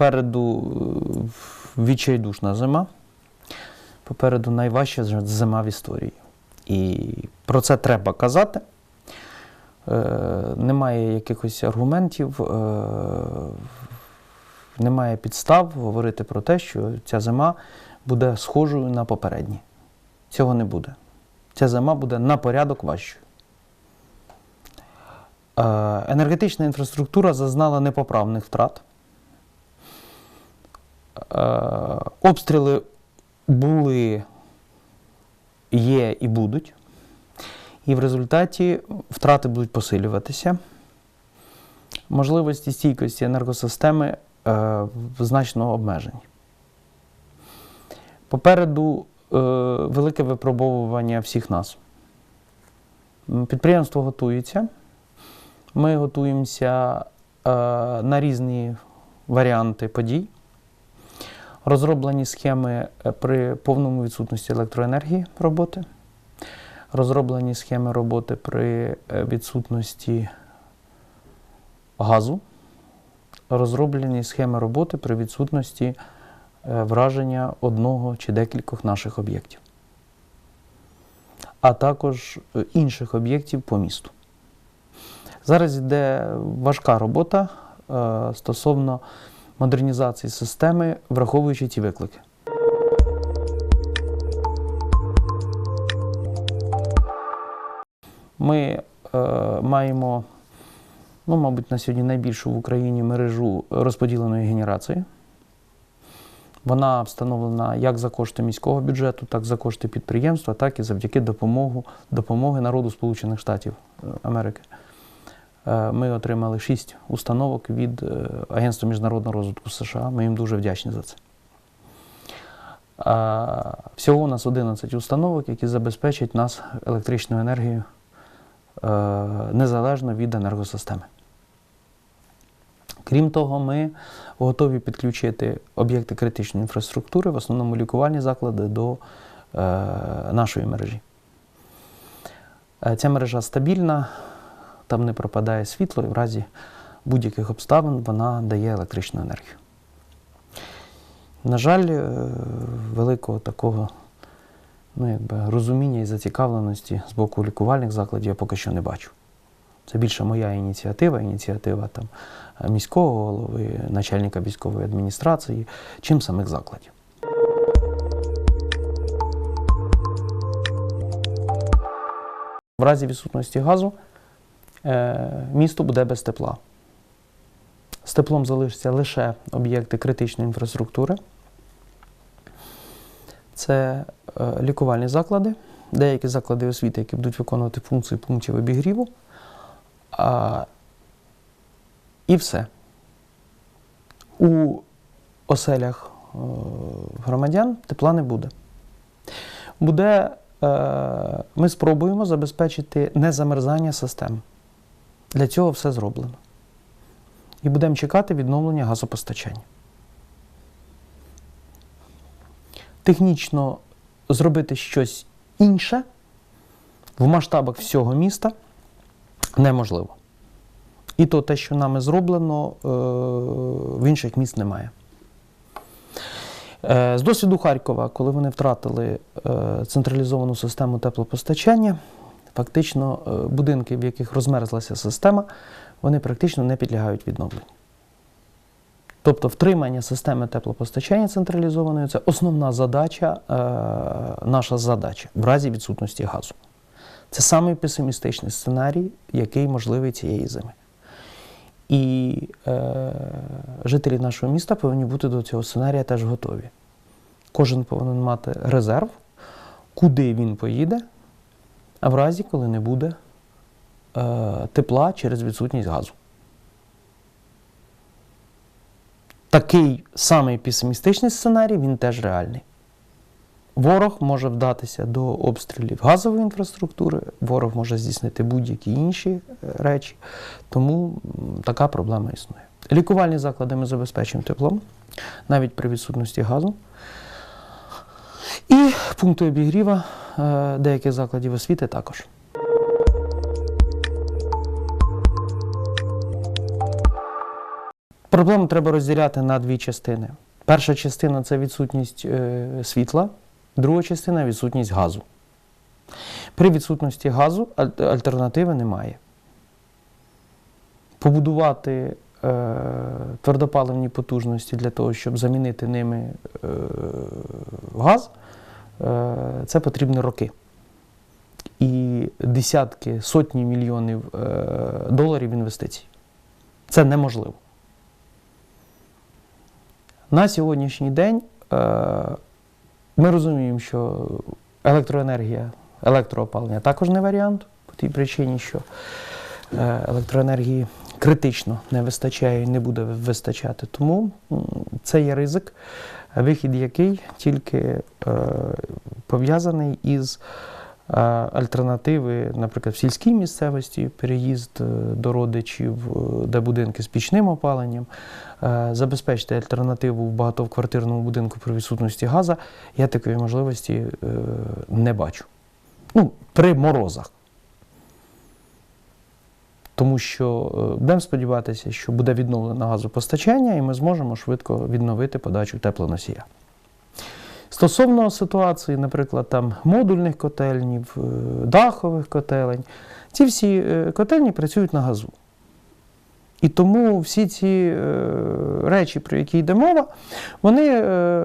Попереду е, відчайдушна зима. Попереду найважча зима в історії. І про це треба казати. Е, немає якихось аргументів, е, немає підстав говорити про те, що ця зима буде схожою на попередні. Цього не буде. Ця зима буде на порядок важчою. Е, енергетична інфраструктура зазнала непоправних втрат. Е, обстріли були, є і будуть. І в результаті втрати будуть посилюватися. Можливості стійкості енергосистеми е, значно обмежені. Попереду е, велике випробовування всіх нас. Підприємство готується. Ми готуємося е, на різні варіанти подій. Розроблені схеми е, при повному відсутності електроенергії роботи. Розроблені схеми роботи при е, відсутності газу. Розроблені схеми роботи при відсутності е, враження одного чи декількох наших об'єктів, а також інших об'єктів по місту. Зараз йде важка робота стосовно модернізації системи, враховуючи ті виклики. Ми е, маємо, ну, мабуть, на сьогодні найбільшу в Україні мережу розподіленої генерації. Вона встановлена як за кошти міського бюджету, так і за кошти підприємства, так і завдяки допомогу, допомоги народу Сполучених Штатів Америки. Е, Ми отримали шість установок від е, Агентства міжнародного розвитку США. Ми їм дуже вдячні за це. Всього у нас 11 установок, які забезпечать нас електричною енергією е, незалежно від енергосистеми. Крім того, ми готові підключити об'єкти критичної інфраструктури, в основному лікувальні заклади, до е, нашої мережі. Е, Ця мережа стабільна, там не пропадає світло, і в разі будь-яких обставин вона дає електричну енергію. На жаль, е, великого такого ну, якби, розуміння і зацікавленості з боку лікувальних закладів я поки що не бачу. Це більше моя ініціатива, ініціатива там, міського голови, начальника військової адміністрації, чим самих закладів. В разі відсутності газу місто буде без тепла. З теплом залишаться лише об'єкти критичної інфраструктури. Це е, лікувальні заклади, деякі заклади освіти, які будуть виконувати функції пунктів обігріву. А, і все. У оселях е, громадян тепла не буде. Буде, е, ми спробуємо забезпечити незамерзання систем. Для цього все зроблено. І будемо чекати відновлення газопостачання. Технічно зробити щось інше в масштабах всього міста неможливо. І то те, що нами зроблено, е, в інших міст немає. Е, З досвіду Харкова, коли вони втратили е, централізовану систему теплопостачання, фактично е, будинки, в яких розмерзлася система, вони практично не підлягають відновленню. Тобто втримання системи теплопостачання централізованої це основна задача, е, наша задача в разі відсутності газу. Це самий песимістичний сценарій, який можливий цієї зими. І е, жителі нашого міста повинні бути до цього сценарія теж готові. Кожен повинен мати резерв, куди він поїде, а в разі, коли не буде е, тепла через відсутність газу. Такий самий песимістичний сценарій, він теж реальний. Ворог може вдатися до обстрілів газової інфраструктури, ворог може здійснити будь-які інші е, речі, тому така проблема існує. Лікувальні заклади ми забезпечуємо теплом, навіть при відсутності газу. Пункти обігріва е, деяких закладів освіти також. Проблему треба розділяти на дві частини. Перша частина це відсутність е, світла, друга частина відсутність газу. При відсутності газу альтернативи немає. Побудувати е, твердопаливні потужності для того, щоб замінити ними е, газ, це потрібні роки. І десятки, сотні мільйонів е, доларів інвестицій. Це неможливо. На сьогоднішній день е, ми розуміємо, що електроенергія, електроопалення також не варіант, по тій причині, що е, електроенергії критично не вистачає і не буде вистачати. Тому це є ризик, вихід який тільки е, пов'язаний із е, альтернативи, наприклад, в сільській місцевості, переїзд е, до родичів, де будинки з пічним опаленням, забезпечити альтернативу в багатоквартирному будинку при відсутності газу, я такої можливості не бачу. Ну, при морозах. Тому що е, будемо сподіватися, що буде відновлено газопостачання, і ми зможемо швидко відновити подачу теплоносія. Стосовно ситуації, наприклад, там модульних котельнів, е, дахових котелень, ці всі е, котельні працюють на газу. І тому всі ці е, речі, про які йде мова, вони е,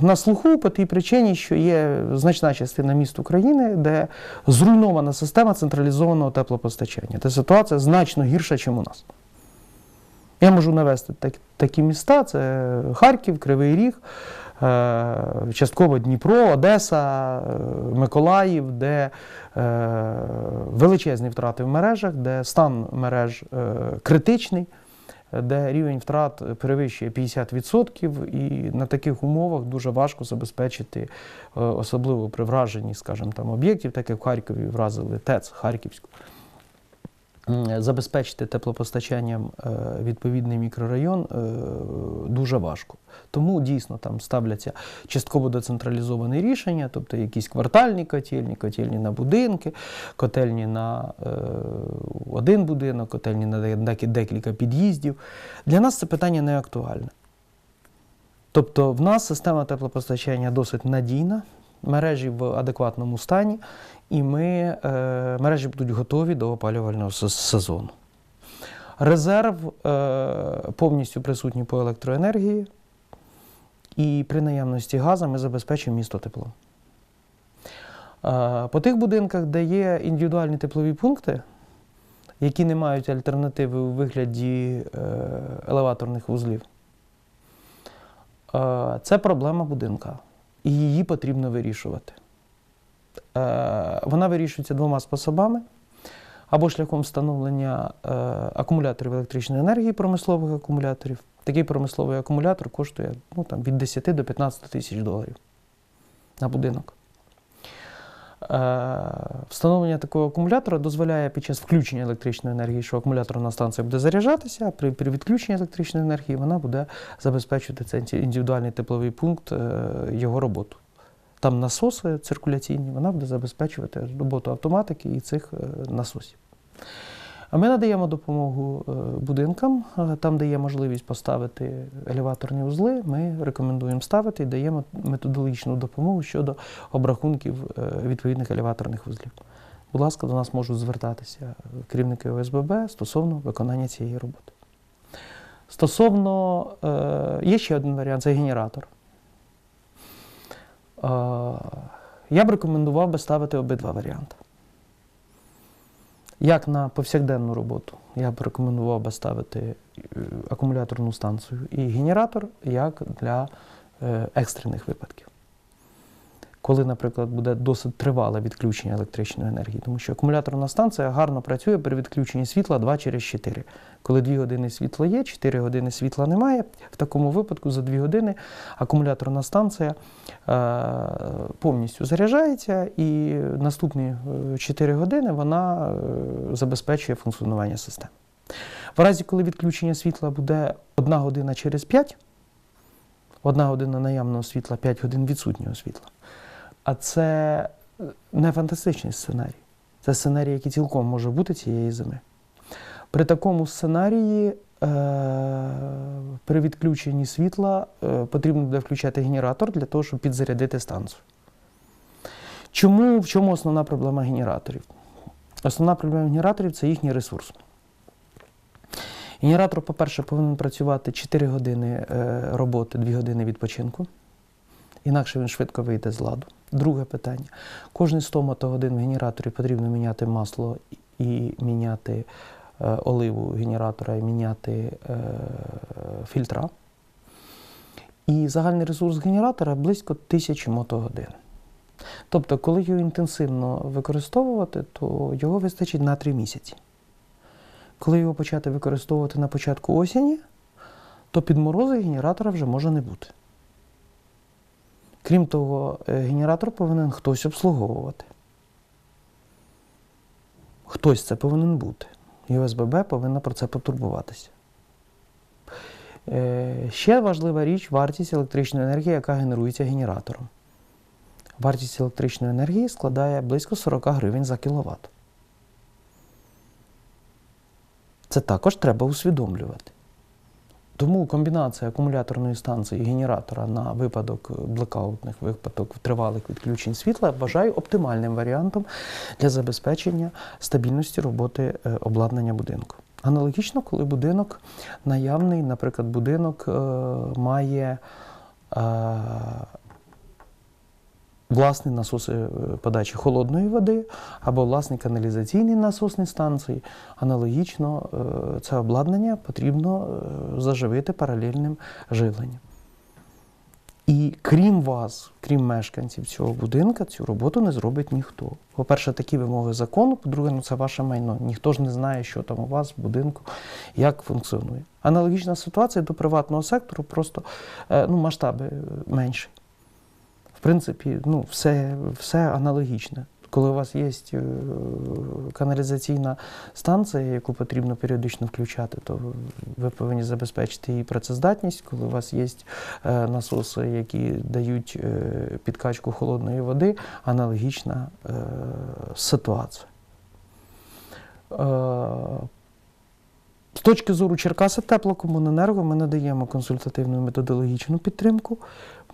на слуху по тій причині, що є значна частина міст України, де зруйнована система централізованого теплопостачання. Та ситуація значно гірша, ніж у нас. Я можу навести так, такі міста: це Харків, Кривий Ріг, частково Дніпро, Одеса, е, Миколаїв, де е, величезні втрати в мережах, де стан мереж е, критичний, де рівень втрат перевищує 50%, і на таких умовах дуже важко забезпечити, е, особливо при враженні, скажімо, там об'єктів, так як в Харкові вразили ТЕЦ Харківську. Забезпечити теплопостачанням е, відповідний мікрорайон е, дуже важко. Тому дійсно там ставляться частково децентралізовані рішення, тобто якісь квартальні котельні, котельні на будинки, котельні на е, один будинок, котельні на декілька під'їздів. Для нас це питання не актуальне. Тобто в нас система теплопостачання досить надійна, мережі в адекватному стані, і ми, е, мережі будуть готові до опалювального сезону. Резерв е, повністю присутній по електроенергії, і при наявності газу ми забезпечуємо місто теплом. Е, по тих будинках, де є індивідуальні теплові пункти, які не мають альтернативи у вигляді елеваторних вузлів, це проблема будинка, і її потрібно вирішувати. Е, Вона вирішується двома способами. Або шляхом встановлення е, акумуляторів електричної енергії, промислових акумуляторів. Такий промисловий акумулятор коштує ну, там, від 10 до 15 тисяч доларів на будинок. Е, встановлення такого акумулятора дозволяє під час включення електричної енергії, що акумулятор на станція буде заряджатися, а при, при відключенні електричної енергії вона буде забезпечувати цей індивідуальний тепловий пункт е, його роботу. Там насоси циркуляційні, вона буде забезпечувати роботу автоматики і цих е, насосів. А ми надаємо допомогу е, будинкам, е, там, де є можливість поставити елеваторні вузли, ми рекомендуємо ставити і даємо методологічну допомогу щодо обрахунків е, відповідних елеваторних вузлів. Будь ласка, до нас можуть звертатися керівники ОСББ стосовно виконання цієї роботи. Стосовно, є ще один варіант це генератор. Я б рекомендував би ставити обидва варіанти. Як на повсякденну роботу, я б рекомендував би ставити е, акумуляторну станцію і генератор як для е, екстрених випадків. Коли, наприклад, буде досить тривале відключення електричної енергії, тому що акумуляторна станція гарно працює при відключенні світла 2 через 4. Коли 2 години світла є, 4 години світла немає. В такому випадку за 2 години акумуляторна станція е, повністю заряджається, і наступні е, 4 години вона е, забезпечує функціонування системи. В разі, коли відключення світла буде 1 година через 5, 1 година наявного світла, 5 годин відсутнього світла. А це е, не фантастичний сценарій. Це сценарій, який цілком може бути цієї зими. При такому сценарії при відключенні світла е, потрібно буде включати генератор для того, щоб підзарядити станцію. Чому в чому основна проблема генераторів? Основна проблема генераторів це їхній ресурс. Генератор, по-перше, повинен працювати 4 години е, роботи, 2 години відпочинку. Інакше він швидко вийде з ладу. Друге питання. Кожні 100 мотогодин в генераторі потрібно міняти масло і міняти е, оливу генератора, і міняти е, фільтра. І загальний ресурс генератора близько 1000 мотогодин. Тобто, коли його інтенсивно використовувати, то його вистачить на 3 місяці. Коли його почати використовувати на початку осені, то підморози генератора вже може не бути. Крім того, е, генератор повинен хтось обслуговувати. Хтось це повинен бути. І ОСББ повинна про це потурбуватися. Е, Ще важлива річ вартість електричної енергії, яка генерується генератором. Вартість електричної енергії складає близько 40 гривень за кіловат. Це також треба усвідомлювати. Тому комбінація акумуляторної станції і генератора на випадок блекаутних, випадок тривалих відключень світла вважаю оптимальним варіантом для забезпечення стабільності роботи е, обладнання будинку. Аналогічно, коли будинок наявний, наприклад, будинок е, має е, власні насоси е, подачі холодної води або власні каналізаційні насосні станції. Аналогічно е, це обладнання потрібно е, заживити паралельним живленням. І крім вас, крім мешканців цього будинку, цю роботу не зробить ніхто. По-перше, такі вимоги закону, по-друге, ну це ваше майно. Ніхто ж не знає, що там у вас в будинку, як функціонує. Аналогічна ситуація до приватного сектору, просто ну, масштаби менші. В принципі, ну, все, все аналогічне. Коли у вас є е, каналізаційна станція, яку потрібно періодично включати, то ви повинні забезпечити її працездатність. Коли у вас є е, насоси, які дають е, підкачку холодної води, аналогічна ситуація. Точки зору Черкаса Теплокомуненерго ми надаємо консультативну методологічну підтримку.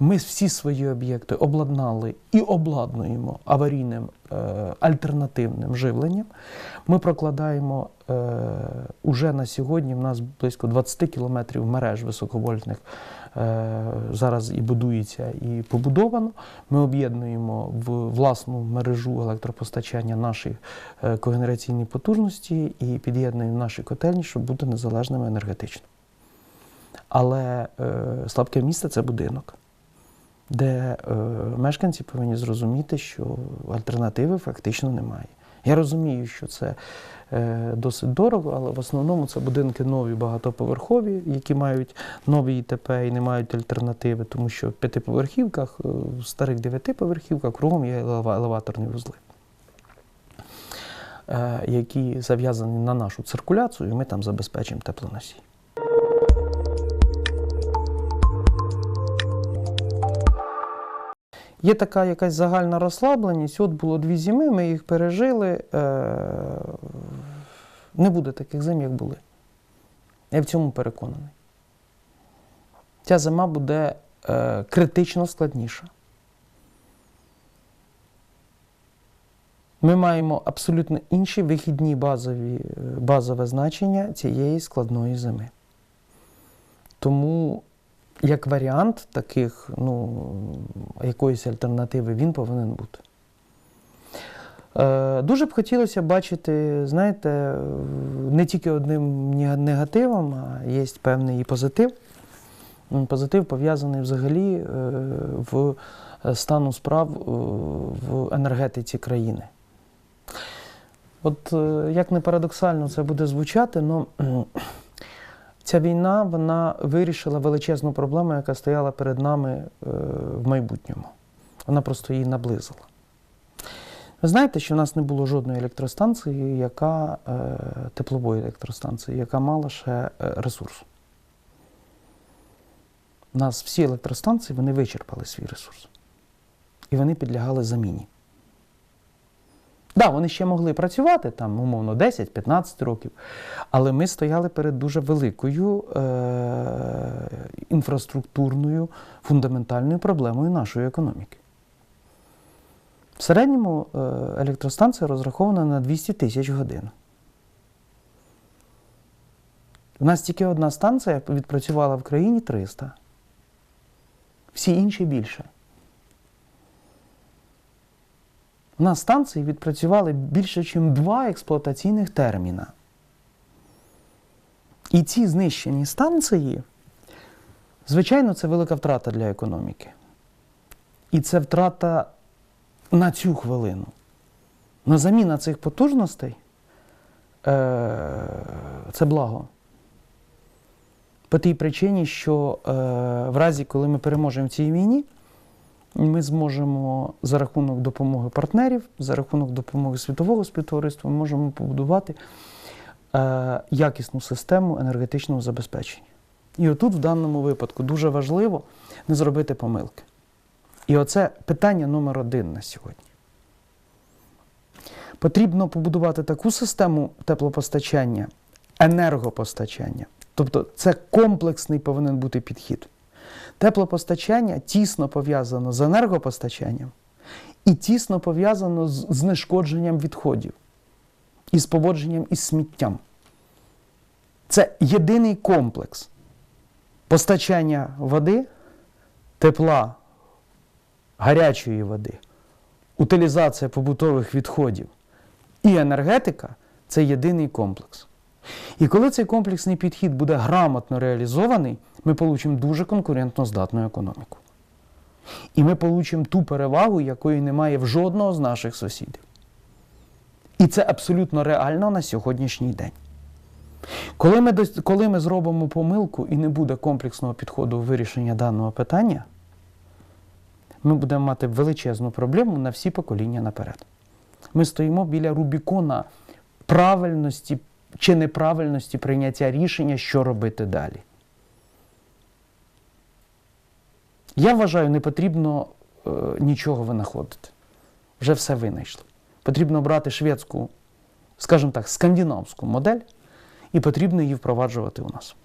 Ми всі свої об'єкти обладнали і обладнуємо аварійним е, альтернативним живленням. Ми прокладаємо е, уже на сьогодні. В нас близько 20 кілометрів мереж високовольтних зараз і будується, і побудовано. Ми об'єднуємо в власну мережу електропостачання наші е, когенераційні потужності і під'єднуємо наші котельні, щоб бути незалежними енергетично. Але е, слабке місце це будинок де е, мешканці повинні зрозуміти, що альтернативи фактично немає. Я розумію, що це е, досить дорого, але в основному це будинки нові багатоповерхові, які мають нові ІТП і не мають альтернативи, тому що в п'ятиповерхівках, е, в старих дев'ятиповерхівках кругом є елеваторні вузли, е, які зав'язані на нашу циркуляцію, і ми там забезпечимо теплоносій. Є така якась загальна розслабленість. От було дві зими, ми їх пережили. Е, Не буде таких зим, як були. Я в цьому переконаний. Ця зима буде е, критично складніша. Ми маємо абсолютно інші вихідні базові, базове значення цієї складної зими. Тому як варіант таких, ну, якоїсь альтернативи він повинен бути. Е, дуже б хотілося бачити, знаєте, не тільки одним негативом, а є певний і позитив. Позитив пов'язаний взагалі е, в стану справ е, в енергетиці країни. От як не парадоксально це буде звучати, але Ця війна вона вирішила величезну проблему, яка стояла перед нами е, в майбутньому. Вона просто її наблизила. Ви знаєте, що в нас не було жодної електростанції, яка е, теплової електростанції, яка мала ще е, ресурс. У нас всі електростанції вони вичерпали свій ресурс. І вони підлягали заміні. Да, вони ще могли працювати там, умовно, 10-15 років, але ми стояли перед дуже великою е- інфраструктурною фундаментальною проблемою нашої економіки. В середньому е- електростанція розрахована на 200 тисяч годин. У нас тільки одна станція відпрацювала в країні 300. Всі інші більше. У нас станції відпрацювали більше, ніж два експлуатаційних терміна. І ці знищені станції, звичайно, це велика втрата для економіки. І це втрата на цю хвилину. На заміна цих потужностей е- це благо. По тій причині, що е, в разі, коли ми переможемо в цій війні, ми зможемо за рахунок допомоги партнерів, за рахунок допомоги світового співтовариства, ми можемо побудувати е, якісну систему енергетичного забезпечення. І отут, в даному випадку, дуже важливо не зробити помилки. І оце питання номер один на сьогодні. Потрібно побудувати таку систему теплопостачання, енергопостачання. Тобто це комплексний повинен бути підхід. Теплопостачання тісно пов'язано з енергопостачанням і тісно пов'язано з знешкодженням відходів і з поводженням із сміттям. Це єдиний комплекс постачання води, тепла, гарячої води, утилізація побутових відходів і енергетика це єдиний комплекс. І коли цей комплексний підхід буде грамотно реалізований, ми отримаємо дуже конкурентно здатну економіку. І ми отримаємо ту перевагу, якої немає в жодного з наших сусідів. І це абсолютно реально на сьогоднішній день. Коли ми, коли ми зробимо помилку і не буде комплексного підходу у вирішення даного питання, ми будемо мати величезну проблему на всі покоління наперед. Ми стоїмо біля Рубікона правильності чи неправильності прийняття рішення, що робити далі. Я вважаю, не потрібно е, нічого винаходити. Вже все винайшли. Потрібно брати шведську, скажімо так, скандинавську модель, і потрібно її впроваджувати у нас.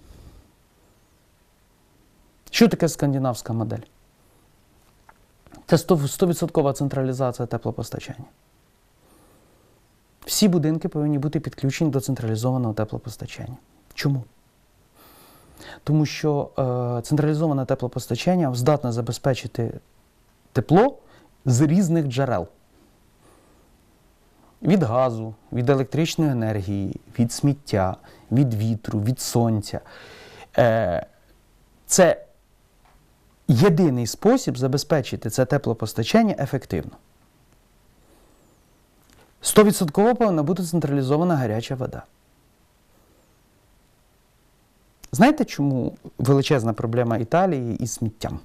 Що таке скандинавська модель? Це 100% централізація теплопостачання. Всі будинки повинні бути підключені до централізованого теплопостачання. Чому? Тому що е, централізоване теплопостачання здатне забезпечити тепло з різних джерел. Від газу, від електричної енергії, від сміття, від вітру, від сонця. Е, Це єдиний спосіб забезпечити це теплопостачання ефективно. 100% повинна бути централізована гаряча вода. Знаєте, чому величезна проблема Італії із сміттям?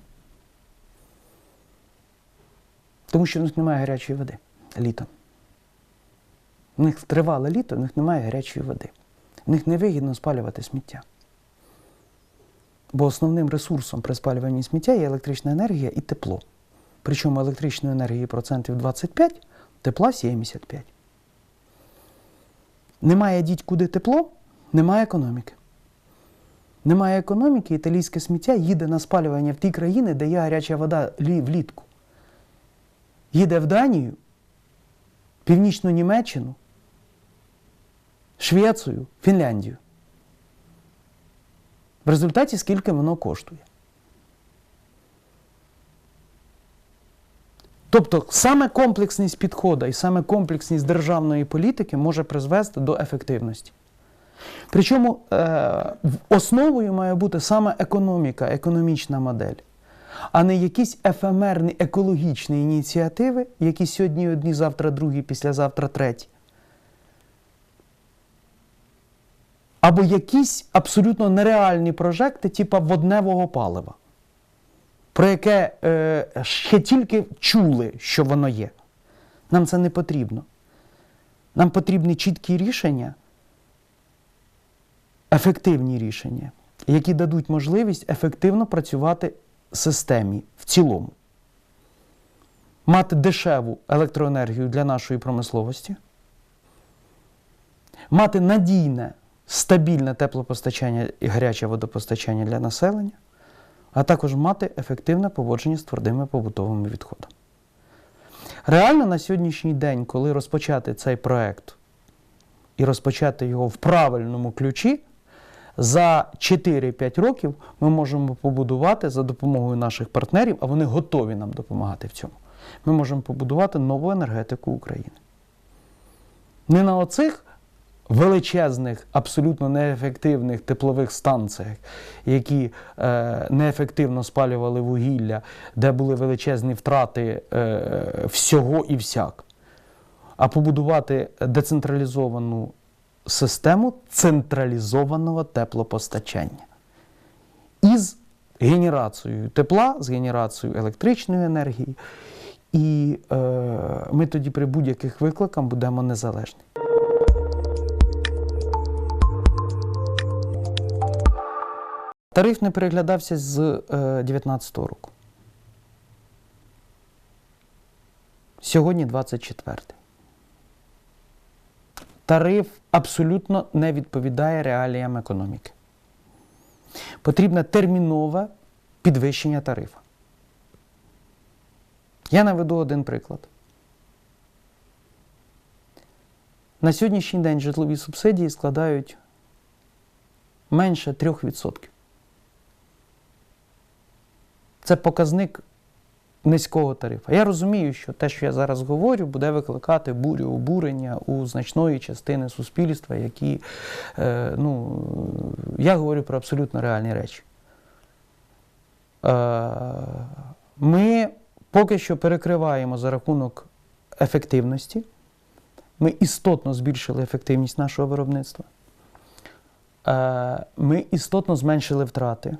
Тому що в них немає гарячої води літом. В них тривале літо, в них немає гарячої води. В них невигідно спалювати сміття. Бо основним ресурсом при спалюванні сміття є електрична енергія і тепло. Причому електричної енергії процентів 25, тепла 75. Немає діть куди тепло, немає економіки. Немає економіки, італійське сміття їде на спалювання в ті країни, де є гаряча вода влітку. Їде в Данію, Північну Німеччину, Швецію, Фінляндію. В результаті скільки воно коштує. Тобто саме комплексність підходу і саме комплексність державної політики може призвести до ефективності. Причому е, основою має бути саме економіка, економічна модель, а не якісь ефемерні екологічні ініціативи, які сьогодні одні, завтра другі, післязавтра треті. Або якісь абсолютно нереальні прожекти, типу водневого палива про яке е, ще тільки чули, що воно є. Нам це не потрібно. Нам потрібні чіткі рішення, ефективні рішення, які дадуть можливість ефективно працювати системі в цілому. мати дешеву електроенергію для нашої промисловості, мати надійне, стабільне теплопостачання і гаряче водопостачання для населення, а також мати ефективне поводження з твердими побутовими відходами. Реально на сьогоднішній день, коли розпочати цей проект і розпочати його в правильному ключі, за 4-5 років ми можемо побудувати за допомогою наших партнерів, а вони готові нам допомагати в цьому. Ми можемо побудувати нову енергетику України. Не на оцих величезних, абсолютно неефективних теплових станціях, які е, неефективно спалювали вугілля, де були величезні втрати е, всього і всяк, а побудувати децентралізовану систему централізованого теплопостачання із генерацією тепла, з генерацією електричної енергії. І е, ми тоді при будь-яких викликах будемо незалежні. Тариф не переглядався з 2019 року. Сьогодні 24. Тариф абсолютно не відповідає реаліям економіки. Потрібне термінове підвищення тарифа. Я наведу один приклад. На сьогоднішній день житлові субсидії складають менше 3%. Це показник низького тарифу. Я розумію, що те, що я зараз говорю, буде викликати бурю обурення у значної частини суспільства, які, е, ну, я говорю про абсолютно реальні речі. Е, ми поки що перекриваємо за рахунок ефективності. Ми істотно збільшили ефективність нашого виробництва. Е, Ми істотно зменшили втрати.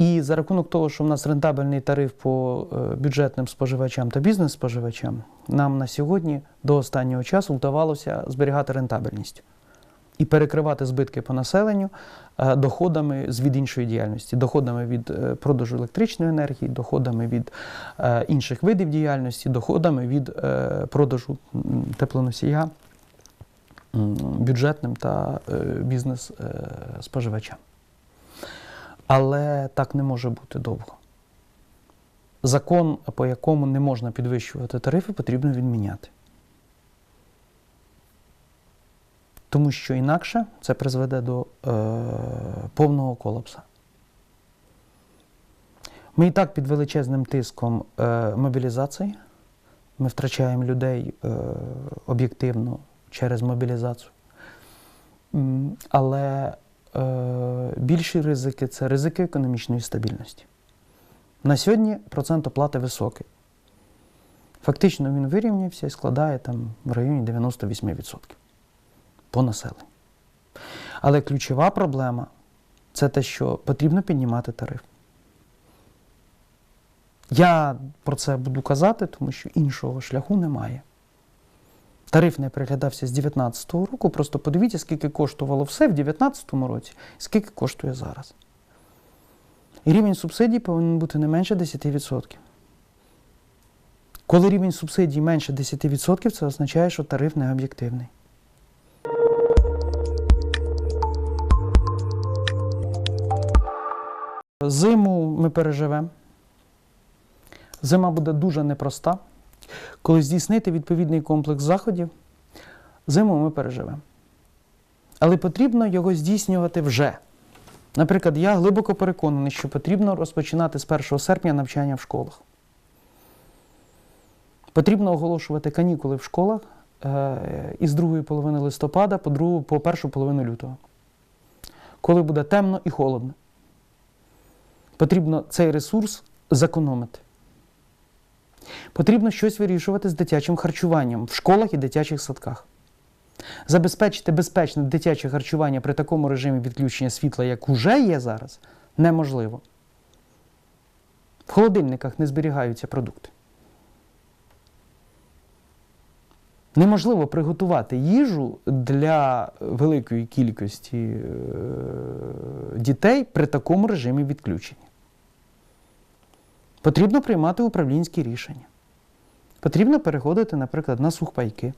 І за рахунок того, що в нас рентабельний тариф по е, бюджетним споживачам та бізнес-споживачам, нам на сьогодні до останнього часу вдавалося зберігати рентабельність і перекривати збитки по населенню е, доходами від іншої діяльності, доходами від е, продажу електричної енергії, доходами від інших видів діяльності, доходами від продажу теплоносія бюджетним та бізнес-споживачам. Але так не може бути довго. Закон, по якому не можна підвищувати тарифи, потрібно відміняти. Тому що інакше це призведе до е, повного колапсу. Ми і так під величезним тиском е, мобілізації. Ми втрачаємо людей е, об'єктивно через мобілізацію. Але більші ризики це ризики економічної стабільності. На сьогодні процент оплати високий. Фактично він вирівнявся і складає там в районі 98% по населенню. Але ключова проблема це те, що потрібно піднімати тариф. Я про це буду казати, тому що іншого шляху немає. Тариф не переглядався з 2019 року. Просто подивіться, скільки коштувало все в 2019 році, скільки коштує зараз. І рівень субсидій повинен бути не менше 10%. Коли рівень субсидій менше 10%, це означає, що тариф не об'єктивний. Зиму ми переживемо. Зима буде дуже непроста. Коли здійснити відповідний комплекс заходів, зиму ми переживемо. Але потрібно його здійснювати вже. Наприклад, я глибоко переконаний, що потрібно розпочинати з 1 серпня навчання в школах. Потрібно оголошувати канікули в школах е, із другої половини листопада по, другу, по першу половину лютого. Коли буде темно і холодно. Потрібно цей ресурс зекономити. Потрібно щось вирішувати з дитячим харчуванням в школах і дитячих садках. Забезпечити безпечне дитяче харчування при такому режимі відключення світла, як уже є зараз, неможливо. В холодильниках не зберігаються продукти. Неможливо приготувати їжу для великої кількості е, дітей при такому режимі відключення. Потрібно приймати управлінські рішення. Потрібно переходити, наприклад, на сухпайки.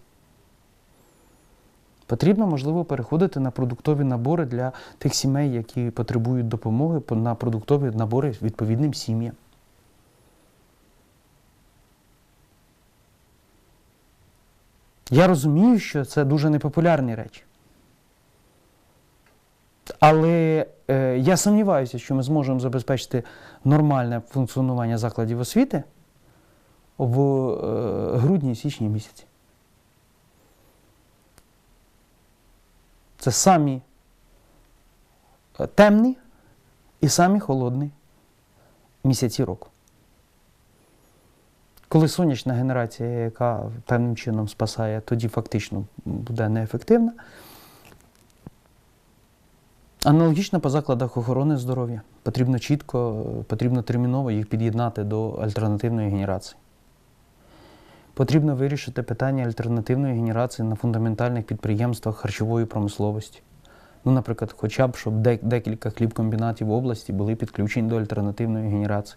Потрібно, можливо, переходити на продуктові набори для тих сімей, які потребують допомоги, на продуктові набори відповідним сім'ям. Я розумію, що це дуже непопулярні речі. Але е, я сумніваюся, що ми зможемо забезпечити нормальне функціонування закладів освіти в е, грудні-січні місяці. Це самі е, темні і самі холодні місяці року. Коли сонячна генерація, яка певним чином спасає, тоді фактично буде неефективна. Аналогічно по закладах охорони здоров'я. Потрібно чітко, е, потрібно терміново їх під'єднати до альтернативної генерації. Потрібно вирішити питання альтернативної генерації на фундаментальних підприємствах харчової промисловості. Ну, наприклад, хоча б щоб дек- декілька хлібкомбінатів в області були підключені до альтернативної генерації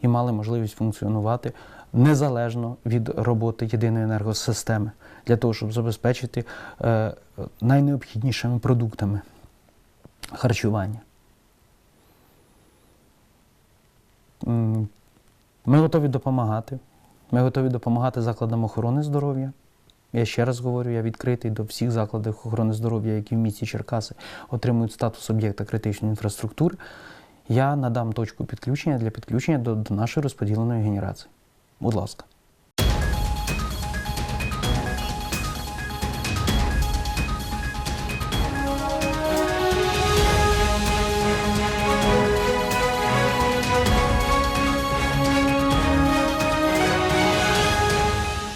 і мали можливість функціонувати незалежно від роботи єдиної енергосистеми для того, щоб забезпечити е, найнеобхіднішими продуктами харчування. Ми готові допомагати. Ми готові допомагати закладам охорони здоров'я. Я ще раз говорю, я відкритий до всіх закладів охорони здоров'я, які в місті Черкаси отримують статус об'єкта критичної інфраструктури. Я надам точку підключення для підключення до, до нашої розподіленої генерації. Будь ласка.